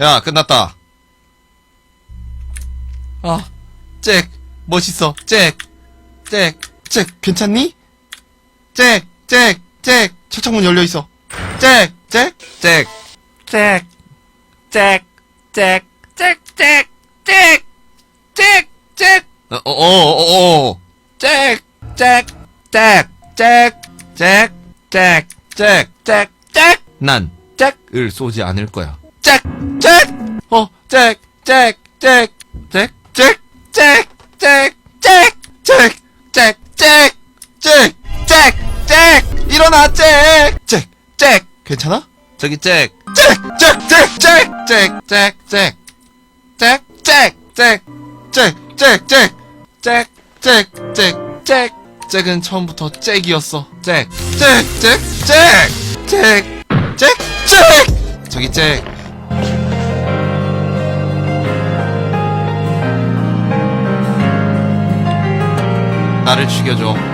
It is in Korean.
야, 끝났다. 아, 잭, 멋있어. 잭, 잭, 잭, 괜찮니? 잭, 잭, 잭, 철창문 열려 있어. 잭, 잭, 잭, 잭, 잭, 잭, 잭, 잭, 잭, 잭, 잭, 어, 어, 어, 어, 잭, 잭, 잭, 잭, 잭, 잭, 잭, 잭, 잭. 난 잭을 쏘지 않을 거야. 잭, 잭, 어, 잭, 잭, 잭, 잭, 잭, 잭, 잭, 잭, 잭, 잭, 잭, 잭, 잭, 잭, 일어나, 잭, 잭, 잭, 괜찮아? 저기 잭, 잭, 잭, 잭, 잭, 잭, 잭, 잭, 잭, 잭, 잭, 잭, 잭, 잭, 잭, 잭, 잭, 잭, 잭은 처음부터 잭이었어. 잭, 잭, 잭, 잭, 잭, 잭, 잭, 저기 잭. 나를 죽여줘.